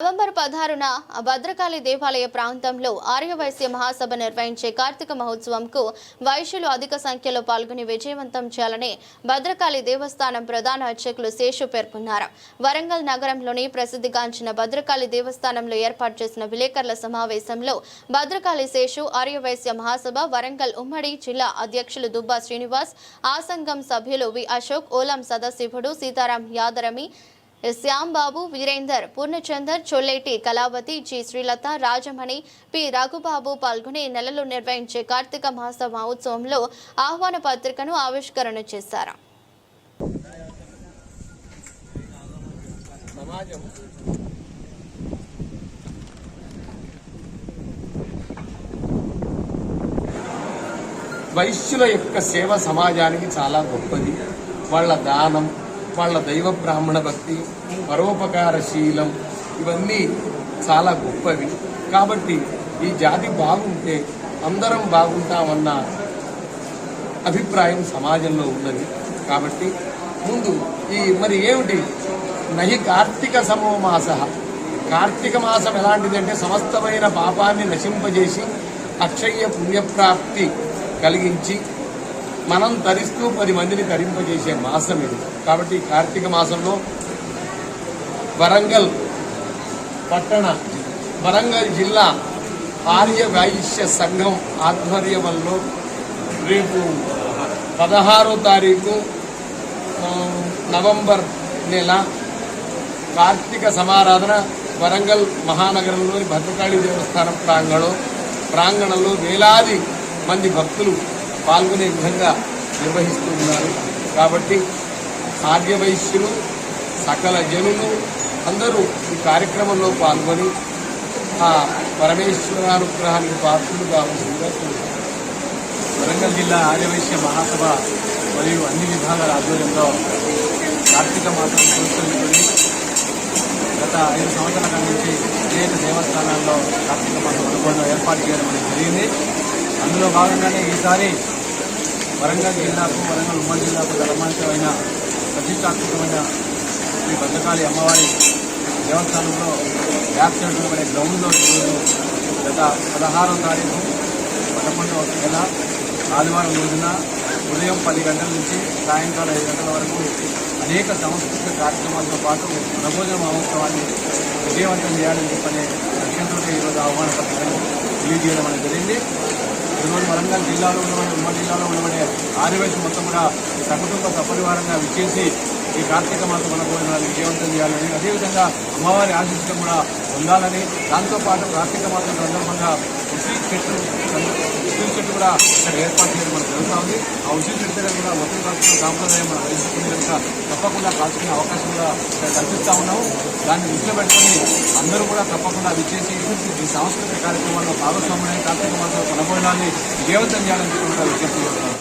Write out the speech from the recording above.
November పదహారున భద్రకాళి దేవాలయ ప్రాంతంలో ఆర్యవైశ్య మహాసభ నిర్వహించే కార్తీక మహోత్సవంకు వైశ్యులు అధిక సంఖ్యలో పాల్గొని విజయవంతం చేయాలని భద్రకాళి దేవస్థానం ప్రధాన అర్చకులు శేషు పేర్కొన్నారు. వరంగల్ నగరంలోని ప్రసిద్ధిగాంచిన భద్రకాళి దేవస్థానంలో ఏర్పాటు చేసిన విలేకరుల సమావేశంలో భద్రకాళి శేషు ఆర్యవైశ్య మహాసభ వరంగల్ ఉమ్మడి జిల్లా అధ్యక్షులు దుబ్బా శ్రీనివాస్ ఆ సంఘం సభ్యులు V Ashok Olam సదాశివుడు Sitaram యాదరమి Shyambabu Virender Purnachander Cholleti Kalavathi G. Srilatha Rajamani P. Raghubabu పాల్గొని నెలలో నిర్వహించే కార్తీక మాస మహోత్సవంలో ఆహ్వాన పత్రికను ఆవిష్కరణ చేశారు. వైశ్యుల యొక్క సేవ సమాజానికి చాలా గొప్పది. వాళ్ళ దానం వాళ్ళ దైవ బ్రాహ్మణ భక్తి పరోపకారశీలం ఇవన్నీ చాలా గొప్పవి. కాబట్టి ఈ జాతి బాగుంటే అందరం బాగుంటామన్న అభిప్రాయం సమాజంలో ఉన్నది. కాబట్టి ముందు ఈ మరి ఏమిటి? నహి కార్తీక సమో మాస. కార్తీక మాసం ఎలాంటిదంటే సమస్తమైన పాపాన్ని నశింపజేసి అక్షయ్య పుణ్యప్రాప్తి కలిగించి మనం తరిస్తూ పది మందిని తరింపజేసే మాసం ఇది. కాబట్టి కార్తీక మాసంలో వరంగల్ పట్టణ వరంగల్ జిల్లా ఆర్య వైశ్య సంఘం ఆధ్వర్యంలో రేపు పదహారో తారీఖు నవంబర్ నెల కార్తీక సమారాధన వరంగల్ మహానగరంలోని భద్రకాళి దేవస్థానం ప్రాంగణం ప్రాంగణంలో వేలాది మంది భక్తులు పాల్గొనే విధంగా నిర్వహిస్తూ ఉన్నారు. కాబట్టి ఆర్యవైశ్యులు సకల జనులు అందరూ ఈ కార్యక్రమంలో పాల్గొని ఆ పరమేశ్వరానుగ్రహానికి పాత్రులు కావాల్సిందిగా వరంగల్ జిల్లా ఆర్యవైశ్య మహాసభ మరియు అన్ని విభాగాల ఆధ్వర్యంలో కార్తీక మాసం పురస్కరించుకుని గత ఐదు సంవత్సరాల నుంచి అనేక దేవస్థానాల్లో కార్తీక మాసం అనుకోవడం ఏర్పాటు చేయడం అనేది జరిగింది. అందులో భాగంగానే ఈసారి వరంగల్ జిల్లాకు వరంగల్ ఉమ్మడి జిల్లాకు ధర్మాంతమైన ప్రతిష్టాత్మకమైన శ్రీ భద్రకాళి అమ్మవారి దేవస్థానంలో బ్యాక్ సైడ్ గ్రౌండ్లో ఈరోజు గత పదహారో తారీఖు పదకొండవ నెల ఆదివారం రోజున ఉదయం పది గంటల నుంచి సాయంకాలం ఐదు గంటల వరకు అనేక సాంస్కృతిక కార్యక్రమాలతో పాటు ప్రబోధన మహోత్సవాన్ని విజయవంతం చేయాలని చెప్పనే లక్ష్యంతో ఈరోజు ఆహ్వాన పత్రికను తెలియజేయడం అనేది జరిగింది. ఈరోజు వరంగల్ జిల్లాలో ఉన్నటువంటి ఉమ్మడి జిల్లాలో ఉన్నటువంటి ఆదివాసి మొత్తం కూడా సకుటుంబ సపరివారంగా విచ్చేసి ఈ కార్తీక మాసం మన భోజనాలు విజయవంతం చేయాలని అదేవిధంగా అమ్మవారి ఆశీస్సులు కూడా ఉండాలని దాంతోపాటు కార్తీక మాసం సందర్భంగా ఉసిరి చెట్టు చెట్టు కూడా ఇక్కడ ఏర్పాటు చేయడం మనకు జరుగుతూ ఉంది. ఆ ఉసిరి చెట్టు కూడా ఒత్తిడి కాల్చుకున్న సాంప్రదాయం మనం వేసుకుని కనుక తప్పకుండా కాల్చుకునే అవకాశం కూడా ఇక్కడ కల్పిస్తూ ఉన్నాము. దాన్ని దృష్టిలో పెట్టుకుని అందరూ కూడా తప్పకుండా విచ్చేసి ఈ సాంస్కృతిక కార్యక్రమాల్లో భాగస్వామ్యం కార్తీక మాసం కొనబోయడాన్ని విజయవంతం చేయాలని చెప్పి విజ్ఞప్తి చేస్తున్నాం